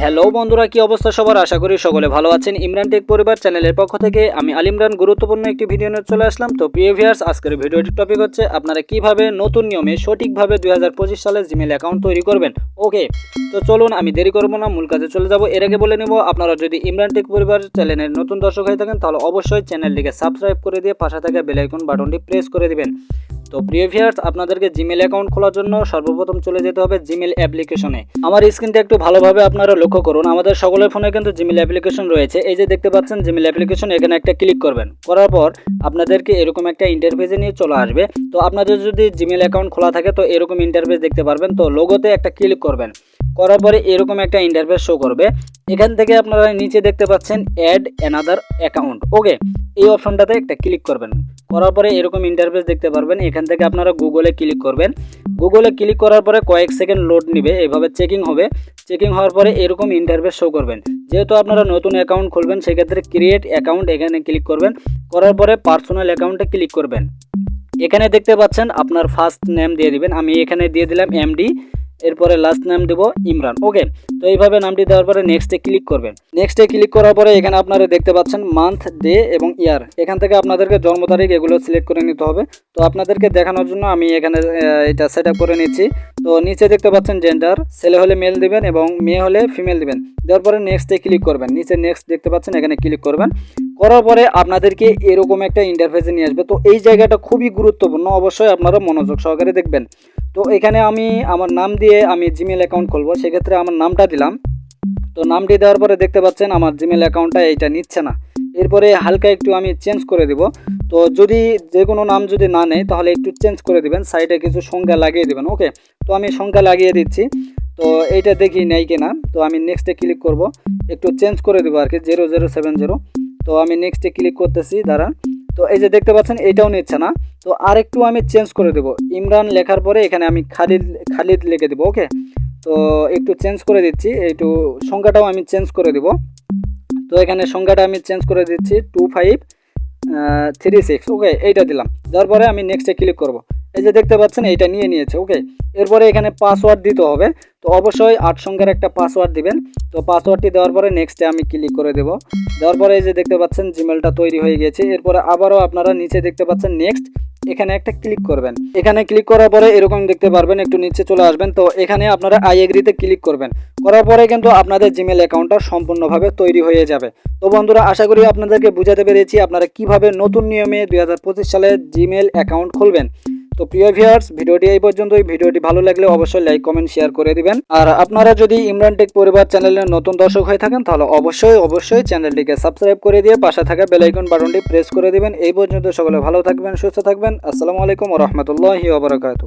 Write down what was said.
Hello বন্ধুরা, কি অবস্থা সবার? আশা করি সকলে ভালো আছেন। ইমরান টেক পরিবার চ্যানেলের পক্ষ থেকে আমি আলিমরান গুরুত্বপূর্ণ একটি ভিডিও নিয়ে চলে আসলাম। তো প্রিয় ভিউয়ার্স আজকের ভিডিওটির টপিক হচ্ছে আপনারা কীভাবে নতুন নিয়মে সঠিকভাবে দুই হাজার পঁচিশ সালে জিমেল অ্যাকাউন্ট তৈরি করবেন? ওকে তো চলুন আমি দেরি করব না, মূল কাজে চলে যাব। এর আগে বলে নেব, আপনারা যদি ইমরান টেক পরিবার চ্যানেলের নতুন দর্শক হয়ে থাকেন, তাহলে অবশ্যই চ্যানেলটিকে সাবস্ক্রাইব করে দিয়ে পাশে থাকা বেল আইকন বাটনটি প্রেস করে দিবেন। তো প্রিয় ভিউয়ার্স আপনাদেরকে জিমেল অ্যাকাউন্ট খোলার জন্য সর্বপ্রথম চলে যেতে হবে জিমেল অ্যাপ্লিকেশনে আমার স্ক্রিনটা একটু ভালোভাবে আপনারা লক্ষ্য করুন, আমাদের সকলের ফোনে কিন্তু জিমেল অ্যাপ্লিকেশন রয়েছে। এই যে দেখতে পাচ্ছেন জিমেল অ্যাপ্লিকেশন এখানে একটা ক্লিক করবেন। করার পর আপনাদেরকে এরকম একটা ইন্টারফেসে নিয়ে চলে আসবে। তো আপনাদের যদি জিমেল অ্যাকাউন্ট খোলা থাকে, তো এরকম ইন্টারফেস দেখতে পারবেন। তো লোগোতে একটা ক্লিক করবেন। করার পরে এরকম একটা ইন্টারফেস শো করবে। এখান থেকে আপনারা নিচে দেখতে পাচ্ছেন অ্যাড অ্যানাদার অ্যাকাউন্ট ওকে এই অপশনটাতে একটা ক্লিক করবেন। করার পরে এরকম ইন্টারফেস দেখতে পারবেন। এখান থেকে আপনারা গুগলে ক্লিক করবেন। গুগলে ক্লিক করার পরে কয়েক সেকেন্ড লোড নেবে, এভাবে চেকিং হবে। চেকিং হওয়ার পরে এরকম ইন্টারফেস শো করবেন। যেহেতু আপনারা নতুন অ্যাকাউন্ট খুলবেন, সেক্ষেত্রে ক্রিয়েট অ্যাকাউন্ট এখানে ক্লিক করবেন। করার পরে পার্সোনাল অ্যাকাউন্টে ক্লিক করবেন। এখানে দেখতে পাচ্ছেন, আপনার ফার্স্ট নেম দিয়ে দিবেন। আমি এখানে দিয়ে দিলাম এমডি এরপরে লাস্ট নাম দেব ইমরান। ওকে তো এইভাবে নামটি দেওয়ার পরে নেক্সটে ক্লিক করবেন। নেক্সটে ক্লিক করার পরে এখানে আপনারা দেখতে পাচ্ছেন মান্থ ডে এবং ইয়ার এখান থেকে আপনাদেরকে জন্ম তারিখ এগুলো সিলেক্ট করে নিতে হবে। তো আপনাদেরকে দেখানোর জন্য আমি এখানে এটা সেট করে নিচ্ছি। তো নিচে দেখতে পাচ্ছেন জেন্ডার ছেলে হলে মেল দিবেন এবং মেয়ে হলে ফিমেল দিবেন। দেওয়ার পরে নেক্সটে ক্লিক করবেন। নিচে নেক্সট দেখতে পাচ্ছেন, এখানে ক্লিক করবেন। করার পরে আপনাদেরকে এরকম একটা ইন্টারফেসে নিয়ে আসবে। তো এই জায়গাটা খুবই গুরুত্বপূর্ণ, অবশ্যই আপনারা মনোযোগ সহকারে দেখবেন। তো এখানে আমি আমার নাম দিয়ে আমি জিমেল অ্যাকাউন্ট খুলবো, সেক্ষেত্রে আমার নামটা দিলাম। তো নামটি দেওয়ার পরে দেখতে পাচ্ছেন আমার জিমেল অ্যাকাউন্টটা এইটা নিচ্ছে না। এরপরে হালকা একটু আমি চেঞ্জ করে দিব। তো যদি যে কোনো নাম যদি না নেয়, তাহলে একটু চেঞ্জ করে দিবেন। সাইডে কিছু সংখ্যা লাগিয়ে দেবেন ওকে তো আমি সংখ্যা লাগিয়ে দিচ্ছি। তো এইটা দেখি নেই কিনা, তো আমি নেক্সটে ক্লিক করব। একটু চেঞ্জ করে দেবো আর কি জিরো জিরো সেভেন জিরো তো আমি নেক্সটে ক্লিক করতেছি, দাঁড়ান। তো এই যে দেখতে পাচ্ছেন এইটাও নিচ্ছে না। তো আর একটু আমি চেঞ্জ করে দেবো। ইমরান লেখার পরে এখানে আমি খালিদ খালিদ লিখে দেবো ওকে তো একটু চেঞ্জ করে দিচ্ছি, একটু সংখ্যাটাও আমি চেঞ্জ করে দিব। তো এখানে সংখ্যাটা আমি চেঞ্জ করে দিচ্ছি two five three six okay এইটা দিলাম। দেওয়ার পরে আমি নেক্সটে ক্লিক করব। এই যে দেখতে পাচ্ছেন, এইটা নিয়ে নিয়েছে ওকে এরপরে এখানে পাসওয়ার্ড দিতে হবে। তো অবশ্যই আট সংখ্যার একটা পাসওয়ার্ড দিবেন। তো পাসওয়ার্ডটি দেওয়ার পরে নেক্সটে আমি ক্লিক করে দেবো। দেওয়ার পরে এই যে দেখতে পাচ্ছেন জিমেলটা তৈরি হয়ে গেছে। এরপরে আবারও আপনারা নিচে দেখতে পাচ্ছেন নেক্সট এখানে একটা ক্লিক করবেন। এখানে ক্লিক করার পরে এরকম দেখতে পারবেন, একটু নিচে চলে আসবেন। তো এখানে আপনারা আই এগ্রিতে ক্লিক করবেন। করার পরে কিন্তু আপনাদের জিমেল অ্যাকাউন্টটা সম্পূর্ণভাবে তৈরি হয়ে যাবে। তো বন্ধুরা, আশা করি আপনাদেরকে বুঝাতে পেরেছি আপনারা কীভাবে নতুন নিয়মে দু হাজার পঁচিশ সালে জিমেল অ্যাকাউন্ট খুলবেন। তো প্রিয় ভিউয়ার্স ভিডিওটি এই পর্যন্তই। ভিডিওটি ভালো লাগলে অবশ্যই লাইক কমেন্ট শেয়ার করে দিবেন। আর আপনারা যদি ইমরান টেক পরিবার চ্যানেলের নতুন দর্শক হয়ে থাকেন, তাহলে অবশ্যই অবশ্যই চ্যানেলটিকে সাবস্ক্রাইব করে দিয়ে পাশে থাকা বেলাইকন বাটনটি প্রেস করে দিবেন। এই পর্যন্ত সকলে ভালো থাকবেন, সুস্থ থাকবেন। আসসালামু আলাইকুম রহমতুল্লাহি ওবরাকাতু